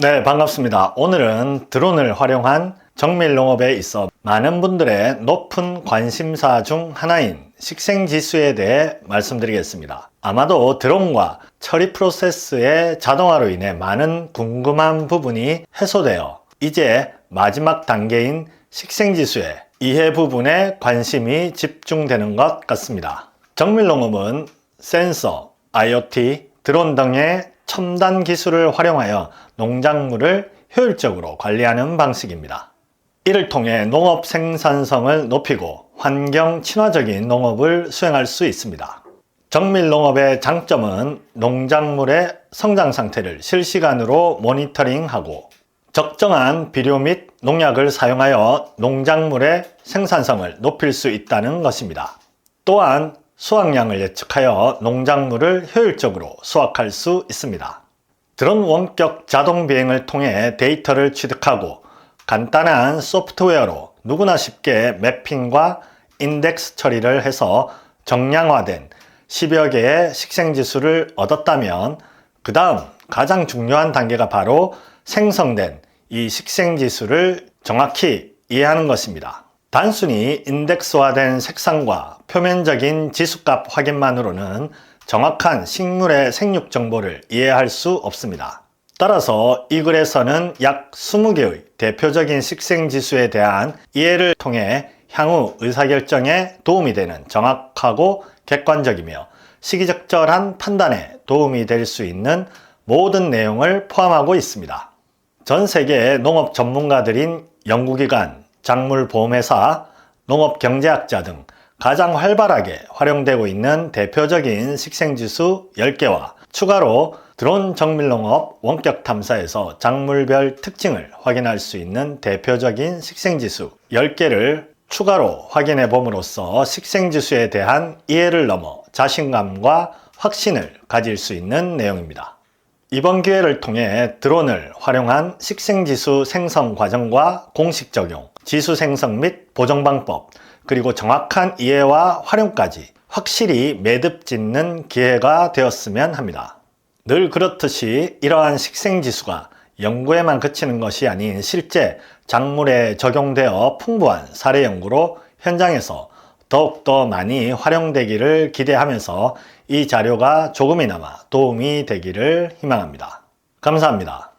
네, 반갑습니다. 오늘은 드론을 활용한 정밀 농업에 있어 많은 분들의 높은 관심사 중 하나인 식생 지수에 대해 말씀드리겠습니다. 아마도 드론과 처리 프로세스의 자동화로 인해 많은 궁금한 부분이 해소되어 이제 마지막 단계인 식생 지수의 이해 부분에 관심이 집중되는 것 같습니다. 정밀 농업은 센서, IoT, 드론 등의 첨단 기술을 활용하여 농작물을 효율적으로 관리하는 방식입니다. 이를 통해 농업 생산성을 높이고 환경 친화적인 농업을 수행할 수 있습니다. 정밀 농업의 장점은 농작물의 성장 상태를 실시간으로 모니터링하고 적정한 비료 및 농약을 사용하여 농작물의 생산성을 높일 수 있다는 것입니다. 또한 수확량을 예측하여 농작물을 효율적으로 수확할 수 있습니다. 드론 원격 자동 비행을 통해 데이터를 취득하고 간단한 소프트웨어로 누구나 쉽게 매핑과 인덱스 처리를 해서 정량화된 10여 개의 식생지수를 얻었다면 그 다음 가장 중요한 단계가 바로 생성된 이 식생지수를 정확히 이해하는 것입니다. 단순히 인덱스화된 색상과 표면적인 지수값 확인만으로는 정확한 식물의 생육 정보를 이해할 수 없습니다. 따라서 이 글에서는 약 20개의 대표적인 식생 지수에 대한 이해를 통해 향후 의사결정에 도움이 되는 정확하고 객관적이며 시기적절한 판단에 도움이 될 수 있는 모든 내용을 포함하고 있습니다. 전 세계 농업 전문가들인 연구기관, 작물보험회사, 농업경제학자 등 가장 활발하게 활용되고 있는 대표적인 식생지수 10개와 추가로 드론 정밀농업 원격 탐사에서 작물별 특징을 확인할 수 있는 대표적인 식생지수 10개를 추가로 확인해 봄으로써 식생지수에 대한 이해를 넘어 자신감과 확신을 가질 수 있는 내용입니다. 이번 기회를 통해 드론을 활용한 식생지수 생성 과정과 공식 적용, 지수 생성 및 보정 방법, 그리고 정확한 이해와 활용까지 확실히 매듭 짓는 기회가 되었으면 합니다. 늘 그렇듯이 이러한 식생지수가 연구에만 그치는 것이 아닌 실제 작물에 적용되어 풍부한 사례 연구로 현장에서 더욱더 많이 활용되기를 기대하면서 이 자료가 조금이나마 도움이 되기를 희망합니다. 감사합니다.